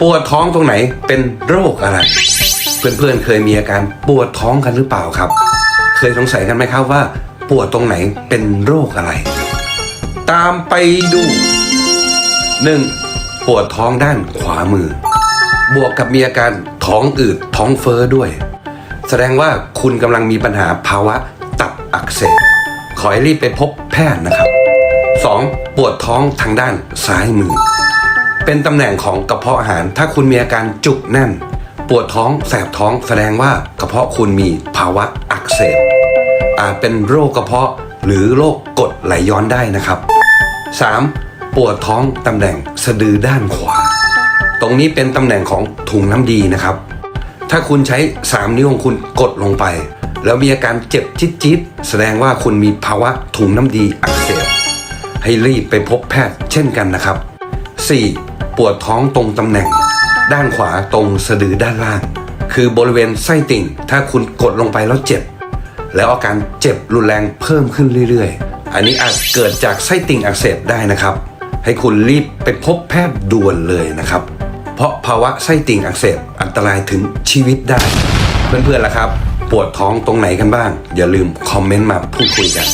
ปวดท้องตรงไหนเป็นโรคอะไร เพื่อนๆเคยมีอาการปวดท้องกันหรือเปล่าครับ เคยสงสัยกันไหมครับว่า ปวดตรงไหนเป็นโรคอะไร ตามไปดู 1. ปวดท้องด้านขวามือ บวกกับมีอาการท้องอืดท้องเฟ้อด้วย แสดงว่าคุณกำลังมีปัญหาภาวะตับอักเสบขอให้รีบไปพบแพทย์นะครับ 2. ปวดท้องทางด้านซ้ายมือ เป็นตำแหน่งของกระเพาะอาหาร ถ้าคุณมีอาการจุกแน่น ปวดท้องแสบท้องแสดงว่ากระเพาะคุณมีภาวะอักเสบอาจเป็นโรคกระเพาะหรือโรคกดไหลย้อนได้นะครับ 3. ปวดท้องตำแหน่งสะดือด้านขวา ตรงนี้เป็นตำแหน่งของถุงน้ำดีนะครับ ถ้าคุณใช้ 3 นิ้วของคุณกดลงไป แล้วมีอาการเจ็บจี๊ดๆแสดงว่าคุณมีภาวะถุงน้ำดีอักเสบให้รีบไปพบแพทย์เช่นกันนะครับ 4. ปวดท้องตรงตำแหน่ง ด้านขวาตรงสะดือด้านล่าง คือบริเวณไส้ติ่ง ถ้าคุณกดลงไปแล้วเจ็บ แล้วอาการเจ็บรุนแรงเพิ่มขึ้นเรื่อยๆ อันนี้อาจเกิดจากไส้ติ่งอักเสบได้นะครับ ให้คุณรีบไปพบแพทย์ด่วนเลยนะครับ เพราะภาวะไส้ติ่งอักเสบอันตรายถึงชีวิตได้ เพื่อนๆล่ะครับ ปวดท้องตรงไหนกันบ้าง อย่าลืมคอมเมนต์มาพูดคุยกัน